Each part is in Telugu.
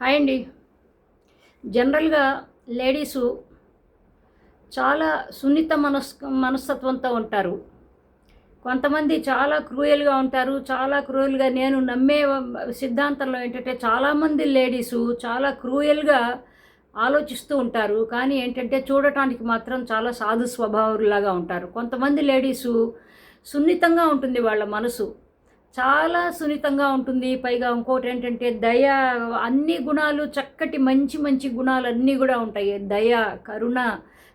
హాయ్ అండి. జనరల్గా లేడీసు చాలా సున్నిత మనస్ మనస్తత్వంతో ఉంటారు. కొంతమంది చాలా క్రూయల్గా ఉంటారు చాలా క్రూయల్గా నేను నమ్మే సిద్ధాంతంలో ఏంటంటే చాలామంది లేడీసు చాలా క్రూయల్గా ఆలోచిస్తూ ఉంటారు. కానీ ఏంటంటే చూడటానికి మాత్రం చాలా సాధు స్వభావులాగా ఉంటారు. కొంతమంది లేడీసు సున్నితంగా ఉంటుంది వాళ్ళ మనసు. చాలా సున్నితంగా ఉంటుంది. పైగా ఇంకోటి ఏంటంటే దయ అన్ని గుణాలు చక్కటి మంచి మంచి గుణాలు అన్నీ కూడా ఉంటాయి. దయ కరుణ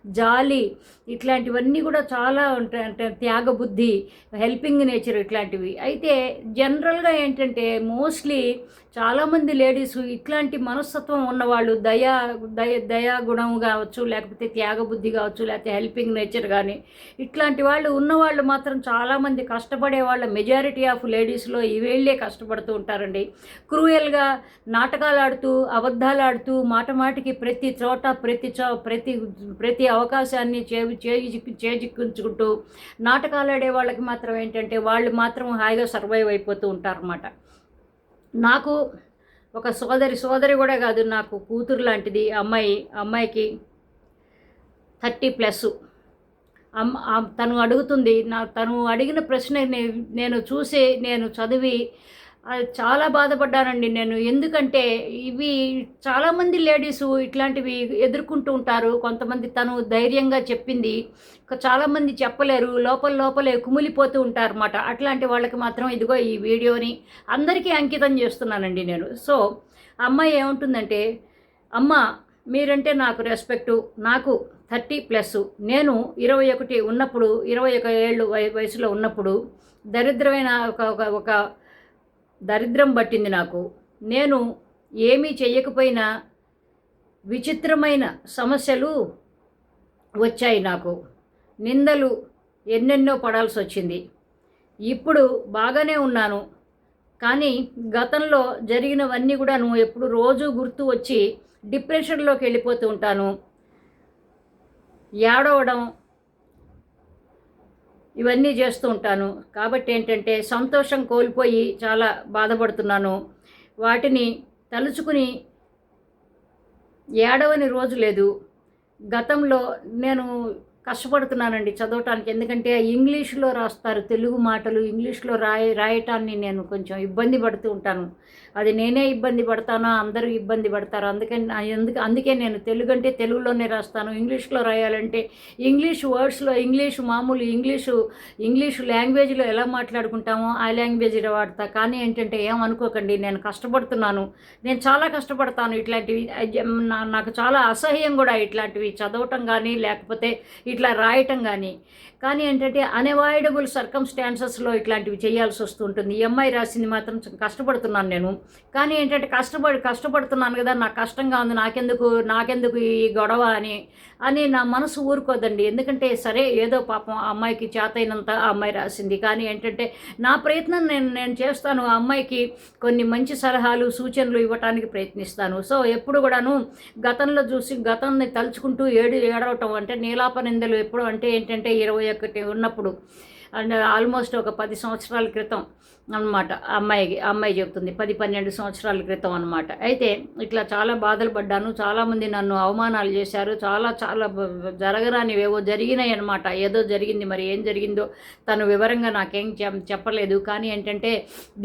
జాలి ఇట్లాంటివన్నీ కూడా చాలా ఉంటాయి. అంటే త్యాగబుద్ధి హెల్పింగ్ నేచర్ ఇట్లాంటివి. అయితే జనరల్గా ఏంటంటే మోస్ట్లీ చాలామంది లేడీస్ ఇట్లాంటి మనస్తత్వం ఉన్నవాళ్ళు దయా దయ దయా గుణం కావచ్చు లేకపోతే త్యాగబుద్ధి కావచ్చు లేకపోతే హెల్పింగ్ నేచర్ కానీ ఇట్లాంటి వాళ్ళు ఉన్నవాళ్ళు మాత్రం చాలామంది కష్టపడే వాళ్ళ మెజారిటీ ఆఫ్ లేడీస్లో ఈ కష్టపడుతూ ఉంటారండి. క్రూయల్గా నాటకాలు ఆడుతూ అబద్ధాలు ఆడుతూ మాట మాటికి ప్రతి చోట ప్రతి చో ప్రతి ప్రతి అవకాశాన్ని చేవి చేజిక్కు నాటకాలు ఆడే వాళ్ళకి మాత్రం ఏంటంటే వాళ్ళు మాత్రం హాయిగా సర్వైవ్ అయిపోతూ ఉంటారన్నమాట. నాకు ఒక సోదరి సోదరి కూడా కాదు నాకు కూతురు లాంటిది అమ్మాయి అమ్మాయికి థర్టీ ప్లస్. అమ్మ తను అడుగుతుంది నా తను అడిగిన ప్రశ్న నేను చూసి నేను చదివి చాలా బాధపడ్డానండి నేను. ఎందుకంటే ఇవి చాలామంది లేడీసు ఇట్లాంటివి ఎదుర్కొంటూ ఉంటారు. కొంతమంది తను ధైర్యంగా చెప్పింది. చాలామంది చెప్పలేరు. లోపల లోపలే కుమిలిపోతూ ఉంటారు అన్నమాట అట్లాంటి వాళ్ళకి మాత్రం ఇదిగో ఈ వీడియోని అందరికీ అంకితం చేస్తున్నానండి నేను. సో అమ్మాయి ఏముంటుందంటే అమ్మ మీరంటే నాకు రెస్పెక్టు. నాకు థర్టీ ప్లస్. నేను ఇరవై ఒకటి ఉన్నప్పుడు ఇరవై ఒక ఏళ్ళు వయసులో ఉన్నప్పుడు దరిద్రమైన ఒక ఒక ఒక దరిద్రం పట్టింది నాకు. నేను ఏమీ చెయ్యకపోయినా విచిత్రమైన సమస్యలు వచ్చాయి నాకు. నిందలు ఎన్నెన్నో పడాల్సి వచ్చింది. ఇప్పుడు బాగానే ఉన్నాను. కానీ గతంలో జరిగినవన్నీ కూడా నువ్వు ఎప్పుడు రోజు గుర్తు వచ్చి డిప్రెషన్లోకి వెళ్ళిపోతూ ఉంటాను. ఏడవడం ఇవన్నీ చేస్తూ ఉంటాను. కాబట్టి ఏంటంటే సంతోషం కోల్పోయి చాలా బాధపడుతున్నాను. వాటిని తలుచుకుని ఏడవని రోజు లేదు. గతంలో నేను కష్టపడుతున్నానండి చదవటానికి. ఎందుకంటే ఇంగ్లీష్లో రాస్తారు తెలుగు మాటలు ఇంగ్లీష్లో రాయ రాయటాన్ని నేను కొంచెం ఇబ్బంది పడుతూ ఉంటాను. అది నేనే ఇబ్బంది పడతానో అందరూ ఇబ్బంది పడతారు అందుకని ఎందుకు అందుకే నేను తెలుగు అంటే తెలుగులోనే రాస్తాను. ఇంగ్లీష్లో రాయాలంటే ఇంగ్లీష్ వర్డ్స్లో ఇంగ్లీష్ మామూలు ఇంగ్లీషు ఇంగ్లీష్ లాంగ్వేజ్లో ఎలా మాట్లాడుకుంటామో ఆ లాంగ్వేజ్లో వాడతా. కానీ ఏంటంటే ఏమనుకోకండి నేను కష్టపడుతున్నాను. నేను చాలా కష్టపడతాను ఇట్లాంటివి. నాకు చాలా అసహ్యం కూడా ఇట్లాంటివి. చదవటం కానీ లేకపోతే ఇట్లా రాయటం కానీ కానీ ఏంటంటే అన్అవాయిడబుల్ సర్కమ్స్టాన్సెస్లో ఇట్లాంటివి చేయాల్సి వస్తుంటుంది. ఉంటుంది ఎంఐ రాసింది మాత్రం కష్టపడుతున్నాను నేను. కానీ ఏంటంటే కష్టపడి కష్టపడుతున్నాను కదా నాకు కష్టంగా ఉంది నాకెందుకు నాకెందుకు ఈ గొడవ అని అని నా మనసు ఊరుకోదండి. ఎందుకంటే సరే ఏదో పాపం ఆ అమ్మాయికి చేతైనంత ఆ అమ్మాయి రాసింది. కానీ ఏంటంటే నా ప్రయత్నం నేను నేను చేస్తాను. ఆ అమ్మాయికి కొన్ని మంచి సలహాలు సూచనలు ఇవ్వటానికి ప్రయత్నిస్తాను. సో ఎప్పుడు కూడాను గతంలో చూసి గతాన్ని తలుచుకుంటూ ఏడు ఏడవటం అంటే నీలాపనిందలు ఎప్పుడు అంటే ఏంటంటే ఇరవై ఒకటి ఉన్నప్పుడు ఆల్మోస్ట్ ఒక పది సంవత్సరాల క్రితం అన్నమాట అమ్మాయికి అమ్మాయి చెప్తుంది పది పన్నెండు సంవత్సరాల క్రితం అనమాట అయితే ఇట్లా చాలా బాధలు పడ్డాను. చాలామంది నన్ను అవమానాలు చేశారు. చాలా చాలా జరగరానివేవో జరగరానివి ఏవో జరిగినాయి అనమాట ఏదో జరిగింది మరి ఏం జరిగిందో తను వివరంగా నాకేం చెప్పలేదు. కానీ ఏంటంటే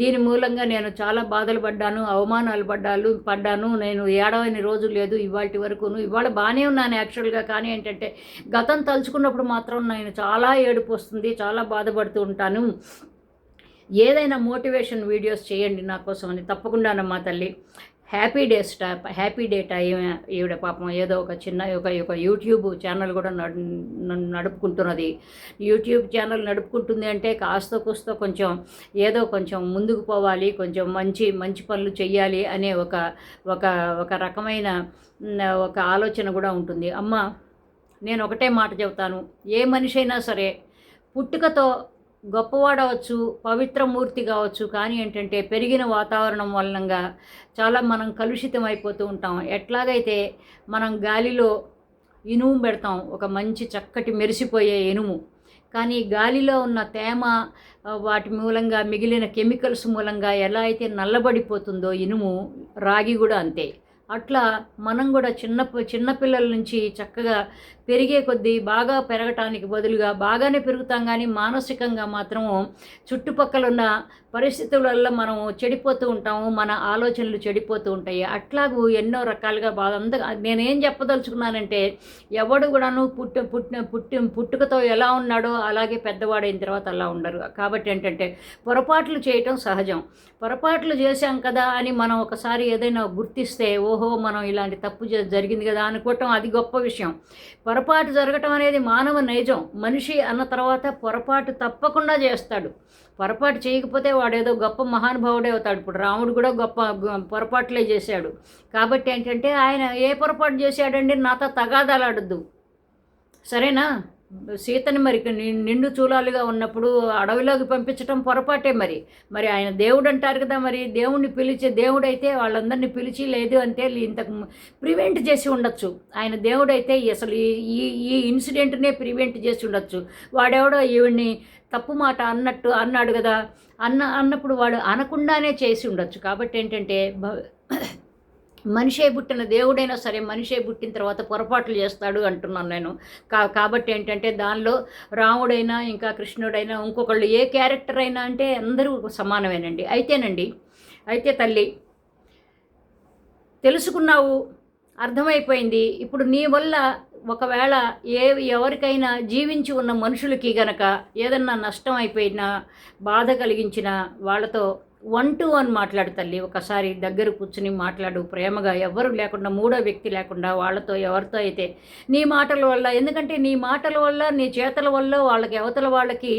దీని మూలంగా నేను చాలా బాధలు పడ్డాను అవమానాలు పడ్డాను పడ్డాను. నేను ఏడవని రోజు లేదు ఇవాటి వరకును. ఇవాళ బాగానే ఉన్నాను యాక్చువల్గా. కానీ ఏంటంటే గతం తలుచుకున్నప్పుడు మాత్రం నేను చాలా ఏడుపు వస్తుంది చాలా బాధపడుతూ ఉంటాను. ఏదైనా మోటివేషన్ వీడియోస్ చేయండి నా కోసం అని తప్పకుండానమ్మా తల్లి. హ్యాపీ డే స్టా హ్యాపీ డేట్ ఈవిడ పాపం ఏదో ఒక చిన్న ఒక ఒక యూట్యూబ్ ఛానల్ కూడా నడు నడుపుకుంటున్నది. యూట్యూబ్ ఛానల్ నడుపుకుంటుంది అంటే కాస్త కూస్తో కొంచెం ఏదో కొంచెం ముందుకు పోవాలి కొంచెం మంచి మంచి పనులు చేయాలి అనే ఒక ఒక ఒక రకమైన ఒక ఆలోచన కూడా ఉంటుంది. అమ్మ నేను ఒకటే మాట చెబుతాను. ఏ మనిషి అయినా సరే పుట్టుకతో గొప్పవాడవచ్చు పవిత్రమూర్తి కావచ్చు. కానీ ఏంటంటే పెరిగిన వాతావరణం వలనంగా చాలా మనం కలుషితం అయిపోతూ ఉంటాం. ఎట్లాగైతే మనం గాలిలో ఇనుము పెడతాం ఒక మంచి చక్కటి మెరిసిపోయే ఇనుము. కానీ గాలిలో ఉన్న తేమ వాటి మూలంగా మిగిలిన కెమికల్స్ మూలంగా ఎలా అయితే నల్లబడిపోతుందో ఇనుము రాగి కూడా అంతే. అట్లా మనం కూడా చిన్న చిన్నపిల్లల నుంచి చక్కగా పెరిగే కొద్దీ బాగా పెరగటానికి బదులుగా బాగానే పెరుగుతాం కానీ మానసికంగా మాత్రము చుట్టుపక్కల ఉన్న పరిస్థితులలో మనం చెడిపోతూ ఉంటాము మన ఆలోచనలు చెడిపోతూ ఉంటాయి. అట్లాగూ ఎన్నో రకాలుగా బాధ అంద నేనేం చెప్పదలుచుకున్నానంటే ఎవడు కూడాను పుట్టు పుట్టిన పుట్టి పుట్టుకతో ఎలా ఉన్నాడో అలాగే పెద్దవాడైన తర్వాత అలా ఉండరు. కాబట్టి ఏంటంటే పొరపాట్లు చేయటం సహజం. పొరపాట్లు చేశాం కదా అని మనం ఒకసారి ఏదైనా గుర్తిస్తే ఓహో మనం ఇలాంటి తప్పు జ- జరిగింది కదా అనుకోవటం అది గొప్ప విషయం. పొరపాటు జరగటం అనేది మానవ నైజం. మనిషి అన్న తర్వాత పొరపాటు తప్పకుండా చేస్తాడు. పొరపాటు చేయకపోతే వాడేదో గొప్ప మహానుభావుడే అవుతాడు. ఇప్పుడు రాముడు కూడా గొప్ప పొరపాట్లే చేశాడు. కాబట్టి ఏంటంటే ఆయన ఏ పొరపాటు చేశాడండి? నాతో తగాదాలాడద్దు సరేనా? సీతని మరి ని- నిండు చూలాలుగా ఉన్నప్పుడు అడవిలోకి పంపించడం పొరపాటే మరి. మరి ఆయన దేవుడు అంటారు కదా మరి దేవుణ్ణి పిలిచే దేవుడైతే వాళ్ళందరినీ పిలిచి లేదు అంటే ఇంతకు ప్రివెంట్ చేసి ఉండొచ్చు. ఆయన దేవుడైతే అసలు ఈ ఈ ఈ ఇన్సిడెంట్నే ప్రివెంట్ చేసి ఉండొచ్చు. వాడెవడో ఈవిడ్ని తప్పు మాట అన్నట్టు అన్నాడు కదా. అన్న అన్నప్పుడు వాడు అనకుండానే చేసి ఉండొచ్చు. కాబట్టి ఏంటంటే మనిషే పుట్టిన దేవుడైనా సరే మనిషే పుట్టిన తర్వాత పొరపాట్లు చేస్తాడు అంటున్నాను నేను. కా కాబట్టి ఏంటంటే దానిలో రాముడైనా ఇంకా కృష్ణుడైనా ఇంకొకళ్ళు ఏ క్యారెక్టర్ అయినా అంటే అందరూ సమానమేనండి. అయితేనండి అయితే తల్లి తెలుసుకున్నావు అర్థమైపోయింది. ఇప్పుడు నీ వల్ల ఒకవేళ ఏ ఎవరికైనా జీవించి ఉన్న మనుషులకి గనక ఏదన్నా నష్టం అయిపోయినా బాధ కలిగించిన వాళ్ళతో వన్ టు వన్ మాట్లాడు తల్లి. ఒకసారి దగ్గర కూర్చుని మాట్లాడు. ప్రేమగా ఎవరు లేకుండా మూడో వ్యక్తి లేకుండా వాళ్ళతో ఎవరితో అయితే నీ మాటల వల్ల ఎందుకంటే నీ మాటల వల్ల నీ చేతల వల్ల వాళ్ళకి అవతల వాళ్ళకి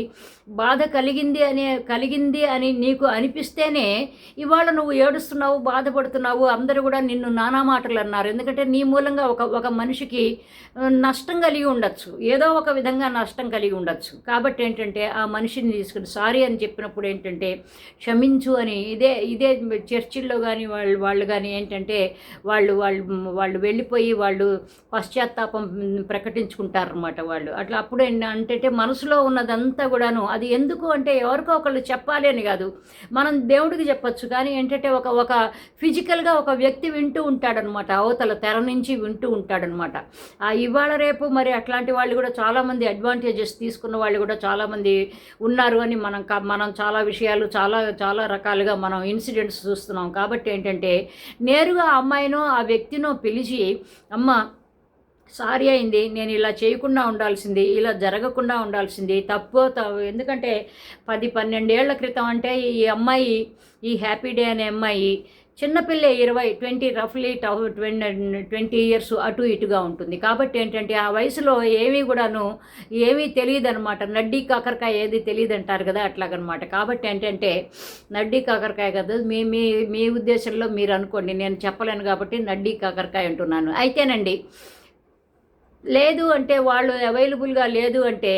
బాధ కలిగింది అనే కలిగింది అని నీకు అనిపిస్తేనే ఇవాళ నువ్వు ఏడుస్తున్నావు బాధపడుతున్నావు అందరూ కూడా నిన్ను నానా మాటలు అన్నారు. ఎందుకంటే నీ మూలంగా ఒక ఒక మనిషికి నష్టం కలిగి ఉండొచ్చు. ఏదో ఒక విధంగా నష్టం కలిగి ఉండొచ్చు. కాబట్టి ఏంటంటే ఆ మనిషిని తీసుకుని సారీ అని చెప్పినప్పుడు ఏంటంటే క్షమించు అని. ఇదే ఇదే చర్చిల్లో కానీ వాళ్ళు వాళ్ళు కానీ ఏంటంటే వాళ్ళు వాళ్ళు వాళ్ళు వెళ్ళిపోయి వాళ్ళు పశ్చాత్తాపం ప్రకటించుకుంటారన్నమాట వాళ్ళు. అట్లా అప్పుడు అంటే మనసులో ఉన్నదంతా కూడాను అది ఎందుకు అంటే ఎవరికో ఒకళ్ళు చెప్పాలి అని కాదు. మనం దేవుడికి చెప్పొచ్చు కానీ ఏంటంటే ఒక ఒక ఫిజికల్గా ఒక వ్యక్తి వింటూ ఉంటాడనమాట. అవతల తెర నుంచి వింటూ ఉంటాడనమాట. ఆ ఇవాళ రేపు మరి అట్లాంటి వాళ్ళు కూడా చాలామంది అడ్వాంటేజెస్ తీసుకున్న వాళ్ళు కూడా చాలామంది ఉన్నారు అని మనం మనం చాలా విషయాలు చాలా చాలా రకాలుగా మనం ఇన్సిడెంట్స్ చూస్తున్నాం. కాబట్టి ఏంటంటే నేరుగా ఆ అమ్మాయినో ఆ వ్యక్తినో పిలిచి అమ్మ సారీ అయింది నేను ఇలా చేయకుండా ఉండాల్సింది ఇలా జరగకుండా ఉండాల్సింది తప్పు ఎందుకంటే పది పన్నెండేళ్ళ క్రితం అంటే ఈ అమ్మాయి ఈ హ్యాపీ డే అనే అమ్మాయి చిన్నపిల్లే ఇరవై ట్వంటీ రఫ్లీ ట్వంటీ ఇయర్స్ అటు ఇటుగా ఉంటుంది. కాబట్టి ఏంటంటే ఆ వయసులో ఏమీ కూడాను ఏమీ తెలియదు అనమాట నడ్డీ కాకరకాయ ఏది తెలియదు అంటారు కదా అట్లాగనమాట. కాబట్టి ఏంటంటే నడ్డీ కాకరకాయ కదా మీ మీ మీ ఉద్దేశంలో మీరు అనుకోండి నేను చెప్పలేను కాబట్టి నడ్డీ కాకరకాయ అంటున్నాను. అయితేనండి లేదు అంటే వాళ్ళు అవైలబుల్గా లేదు అంటే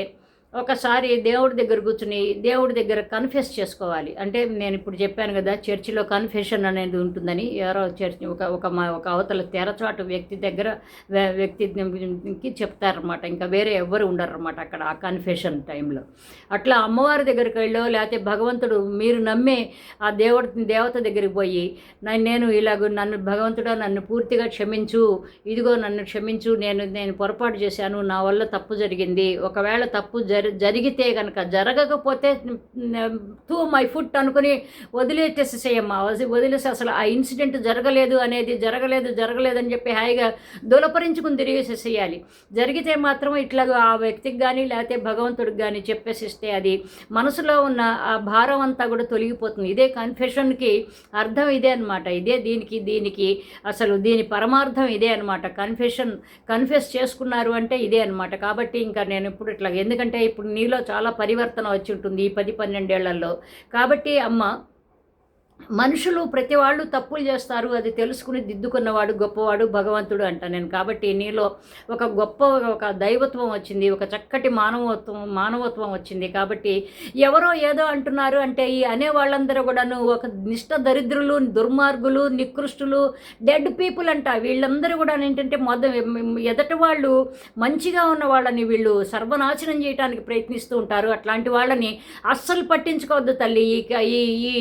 ఒకసారి దేవుడి దగ్గర కూర్చుని దేవుడి దగ్గర కన్ఫెస్ చేసుకోవాలి. అంటే నేను ఇప్పుడు చెప్పాను కదా చర్చిలో కన్ఫెషన్ అనేది ఉంటుందని. ఎవరో చర్చ్ ఒక ఒక మా ఒక అవతల తెరచాటు వ్యక్తి దగ్గర వ్యక్తికి చెప్తారనమాట ఇంకా వేరే ఎవ్వరు ఉండరన్నమాట అక్కడ ఆ కన్ఫెషన్ టైంలో అట్లా అమ్మవారి దగ్గరికి వెళ్ళో లేకపోతే భగవంతుడు మీరు నమ్మే ఆ దేవుడి దేవత దగ్గరికి పోయి నేను ఇలాగ నన్ను భగవంతుడు నన్ను పూర్తిగా క్షమించు. ఇదిగో నన్ను క్షమించు. నేను నేను పొరపాటు చేశాను. నా వల్ల తప్పు జరిగింది. ఒకవేళ తప్పు జరి జరిగితే కనుక జరగకపోతే టూ మై ఫుట్ అనుకుని వదిలేసేసేయమ్మా వదిలేసి అసలు ఆ ఇన్సిడెంట్ జరగలేదు అనేది జరగలేదు జరగలేదు అని చెప్పి హాయిగా దులపరించుకుని తిరిగేసేసేయాలి జరిగితే మాత్రం ఇట్లా ఆ వ్యక్తికి కానీ లేకపోతే భగవంతుడికి కానీ చెప్పేసిస్తే అది మనసులో ఉన్న ఆ భారం అంతా కూడా తొలగిపోతుంది. ఇదే కన్ఫెషన్కి అర్థం ఇదే అనమాట ఇదే దీనికి దీనికి అసలు దీని పరమార్థం ఇదే అనమాట కన్ఫెషన్ కన్ఫెస్ చేసుకున్నారు అంటే ఇదే అనమాట కాబట్టి ఇంకా నేను ఇప్పుడు ఇట్లా ఎందుకంటే ఇప్పుడు నీలో చాలా పరివర్తన వచ్చి ఉంటుంది ఈ పది పన్నెండేళ్ళలో. కాబట్టి అమ్మ మనుషులు ప్రతి వాళ్ళు తప్పులు చేస్తారు అది తెలుసుకుని దిద్దుకున్నవాడు గొప్పవాడు భగవంతుడు అంట నేను. కాబట్టి నీలో ఒక గొప్ప ఒక దైవత్వం వచ్చింది ఒక చక్కటి మానవత్వం మానవత్వం వచ్చింది. కాబట్టి ఎవరో ఏదో అంటున్నారు అంటే ఈ అనే వాళ్ళందరూ కూడాను ఒక నిష్ట దరిద్రులు దుర్మార్గులు నికృష్టులు డెడ్ పీపుల్ అంట. వీళ్ళందరూ కూడా ఏంటంటే మొద ఎదటి వాళ్ళు మంచిగా ఉన్న వాళ్ళని వీళ్ళు సర్వనాశనం చేయడానికి ప్రయత్నిస్తూ ఉంటారు. అట్లాంటి వాళ్ళని అస్సలు పట్టించుకోవద్దు తల్లి. ఈ ఈ ఈ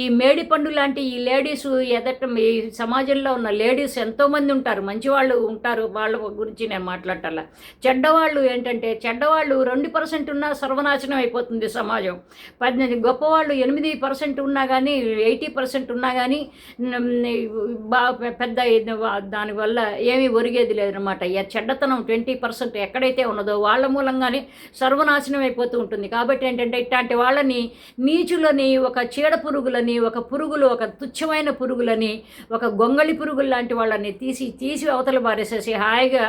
ఈ మేడి పండు లాంటి ఈ లేడీస్ ఎదట ఈ సమాజంలో ఉన్న లేడీస్ ఎంతోమంది ఉంటారు. మంచివాళ్ళు ఉంటారు. వాళ్ళ గురించి నేను మాట్లాడాల చెడ్డవాళ్ళు ఏంటంటే చెడ్డవాళ్ళు రెండు పర్సెంట్ ఉన్నా సర్వనాశనం అయిపోతుంది సమాజం. పద్దెనిమిది గొప్పవాళ్ళు ఎనిమిది పర్సెంట్ ఉన్నా కానీ ఎయిటీ పర్సెంట్ ఉన్నా కానీ బా పెద్ద దానివల్ల ఏమీ ఒరిగేది లేదనమాట చెడ్డతనం ట్వంటీ పర్సెంట్ ఎక్కడైతే ఉన్నదో వాళ్ళ మూలంగానే సర్వనాశనం అయిపోతూ ఉంటుంది. కాబట్టి ఏంటంటే ఇట్లాంటి వాళ్ళని నీచులని ఒక చీడ పురుగులని ఒక పురుగులు ఒక తుచ్చమైన పురుగులని ఒక గొంగళి పురుగులు లాంటి వాళ్ళని తీసి తీసి అవతల పారేసేసి హాయిగా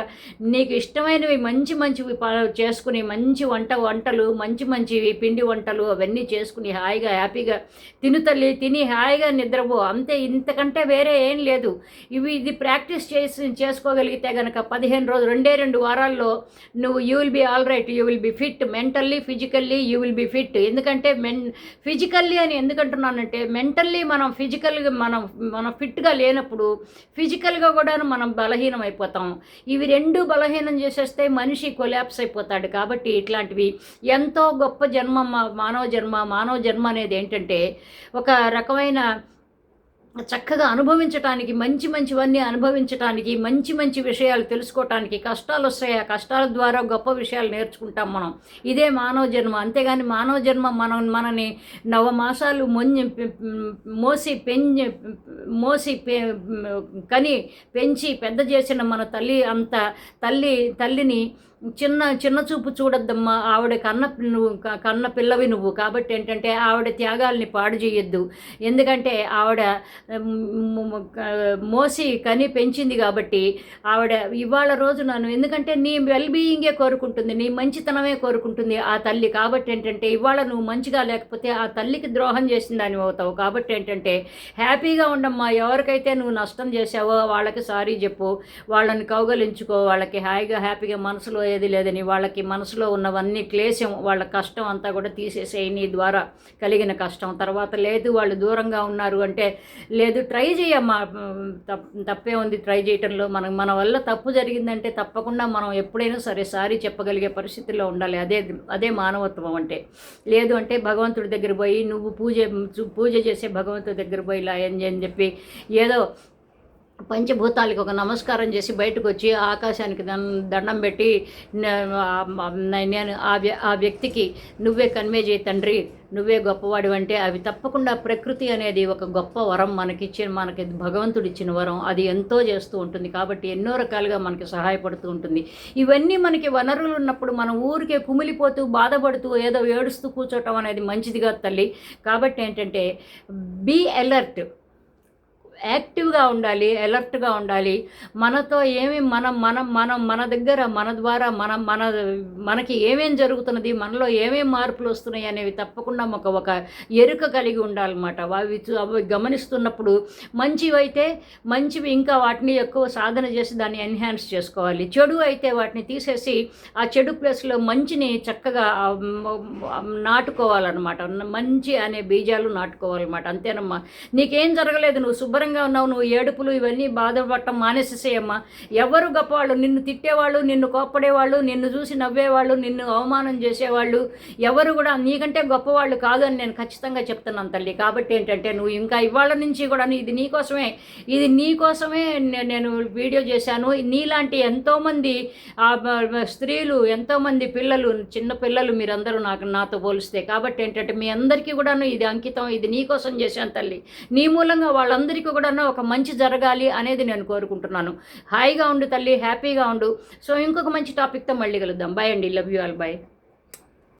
నీకు ఇష్టమైనవి మంచి మంచివి ప- చేసుకుని మంచి వంట వంటలు మంచి మంచివి పిండి వంటలు అవన్నీ చేసుకుని హాయిగా హ్యాపీగా తిను తల్లి తిని హాయిగా నిద్రపో. అంతే ఇంతకంటే వేరే ఏం లేదు. ఇవి ఇది ప్రాక్టీస్ చేసి చేసుకోగలిగితే గనక పదిహేను రోజులు రెండే రెండు వారాల్లో నువ్వు you will be all right you will be fit mentally physically you will be fit. ఎందుకంటే మెన్ ఫిజికల్లీ అని ఎందుకంటున్నానంటే మెంటల్ మెంటల్లీ మనం ఫిజికల్గా మనం మనం ఫిట్గా లేనప్పుడు ఫిజికల్గా కూడా మనం బలహీనం అయిపోతాం. ఇవి రెండు బలహీనం చేసేస్తే మనిషి కొలాప్స్ అయిపోతాడు. కాబట్టి ఇట్లాంటివి ఎంతో గొప్ప జన్మ మానవ జన్మ మానవ జన్మ అనేది ఏంటంటే ఒక రకమైన చక్కగా అనుభవించటానికి మంచి మంచివన్నీ అనుభవించటానికి మంచి మంచి విషయాలు తెలుసుకోవటానికి కష్టాలు వస్తాయి. ఆ కష్టాల ద్వారా గొప్ప విషయాలు నేర్చుకుంటాం మనం. ఇదే మానవ జన్మ. అంతేగాని మానవ జన్మ మనం మనని నవమాసాలు మొంజి మోసి పెంచి మోసి పె కని పెంచి పెద్ద చేసిన మన తల్లి అంత తల్లి తల్లిని చిన్న చిన్న చూపు చూడొద్దమ్మా. ఆవిడ కన్న నువ్వు కన్న పిల్లవి నువ్వు. కాబట్టి ఏంటంటే ఆవిడ త్యాగాల్ని పాడు చేయొద్దు. ఎందుకంటే ఆవిడ మోసి కని పెంచింది కాబట్టి ఆవిడ ఇవాళ రోజు నన్ను ఎందుకంటే నీ వెల్బీయింగే కోరుకుంటుంది నీ మంచితనమే కోరుకుంటుంది ఆ తల్లి. కాబట్టి ఏంటంటే ఇవాళ నువ్వు మంచిగా లేకపోతే ఆ తల్లికి ద్రోహం చేసిన దాని అవుతావు. కాబట్టి ఏంటంటే హ్యాపీగా ఉండమ్మా. ఎవరికైతే నువ్వు నష్టం చేసావో వాళ్ళకి సారీ చెప్పు. వాళ్ళని కౌగలించుకో. వాళ్ళకి హాయిగా హ్యాపీగా మనసులో ఏది లేదని వాళ్ళకి మనసులో ఉన్నవన్నీ క్లేశం వాళ్ళ కష్టం అంతా కూడా తీసేసేయి నీ ద్వారా కలిగిన కష్టం. తర్వాత లేదు వాళ్ళు దూరంగా ఉన్నారు అంటే లేదు ట్రై చేయమ్మా తప్- తప్పే ఉంది ట్రై చేయటంలో. మనం మన వల్ల తప్పు జరిగిందంటే తప్పకుండా మనం ఎప్పుడైనా సరే సారీ చెప్పగలిగే పరిస్థితిలో ఉండాలి. అదే అదే మానవత్వం అంటే. లేదు అంటే భగవంతుడి దగ్గర పోయి నువ్వు పూజ పూజ చేసే భగవంతుడి దగ్గర పోయి ఇలా అని చెప్పి ఏదో పంచభూతాలకి ఒక నమస్కారం చేసి బయటకు వచ్చి ఆకాశానికి దండం పెట్టి నేను ఆ వ్య- ఆ వ్యక్తికి నువ్వే కన్వే చేయి తండ్రి నువ్వే గొప్పవాడు అంటే అవి తప్పకుండా ప్రకృతి అనేది ఒక గొప్ప వరం మనకిచ్చిన మనకి భగవంతుడు ఇచ్చిన వరం. అది ఎంతో చేస్తూ ఉంటుంది కాబట్టి ఎన్నో రకాలుగా మనకి సహాయపడుతూ ఉంటుంది. ఇవన్నీ మనకి వనరులు ఉన్నప్పుడు మనం ఊరికే కుమిలిపోతూ బాధపడుతూ ఏదో ఏడుస్తూ కూర్చోవటం అనేది మంచిది కాదు తల్లి. కాబట్టి ఏంటంటే బీ అలర్ట్. యాక్టివ్గా ఉండాలి అలర్ట్గా ఉండాలి. మనతో ఏమి మనం మనం మనం మన దగ్గర మన ద్వారా మనం మన మనకి ఏమేం జరుగుతున్నది మనలో ఏమేం మార్పులు వస్తున్నాయి అనేవి తప్పకుండా ఒక ఒక ఎరుక కలిగి ఉండాలన్నమాట. అవి అవి గమనిస్తున్నప్పుడు మంచివి అయితే మంచివి ఇంకా వాటిని ఎక్కువ సాధన చేసి దాన్ని ఎన్హాన్స్ చేసుకోవాలి. చెడు అయితే వాటిని తీసేసి ఆ చెడు ప్లేస్లో మంచిని చక్కగా నాటుకోవాలన్నమాట. మంచి అనే బీజాలు నాటుకోవాలన్నమాట. అంతేనమ్మా. నీకేం జరగలేదు నువ్వు దూరంగా ఉన్నావు నువ్వు ఏడుపులు ఇవన్నీ బాధపడటం మానేసేసేయమ్మా. ఎవరు గొప్పవాళ్ళు? నిన్ను తిట్టేవాళ్ళు నిన్ను కోప్పడేవాళ్ళు నిన్ను చూసి నవ్వేవాళ్ళు నిన్ను అవమానం చేసేవాళ్ళు ఎవరు కూడా నీకంటే గొప్పవాళ్ళు కాదు అని నేను ఖచ్చితంగా చెప్తున్నాను తల్లి. కాబట్టి ఏంటంటే నువ్వు ఇంకా ఇవాళ నుంచి కూడా ఇది నీకోసమే ఇది నీకోసమే నే- నేను వీడియో చేశాను. నీలాంటి ఎంతోమంది ఆ స్త్రీలు ఎంతోమంది పిల్లలు చిన్న పిల్లలు మీరందరూ నాకు నాతో పోలిస్తే. కాబట్టి ఏంటంటే మీ అందరికీ కూడాను ఇది అంకితం ఇది నీకోసం చేశాను తల్లి. నీ మూలంగా వాళ్ళందరికీ కూడాను ఒక మంచి జరగాలి అనేది నేను కోరుకుంటున్నాను. హాయిగా ఉండు తల్లి హ్యాపీగా ఉండు. సో ఇంకొక మంచి టాపిక్తో మళ్ళీ కలుద్దాం. బాయ్ అండి. Love you all bye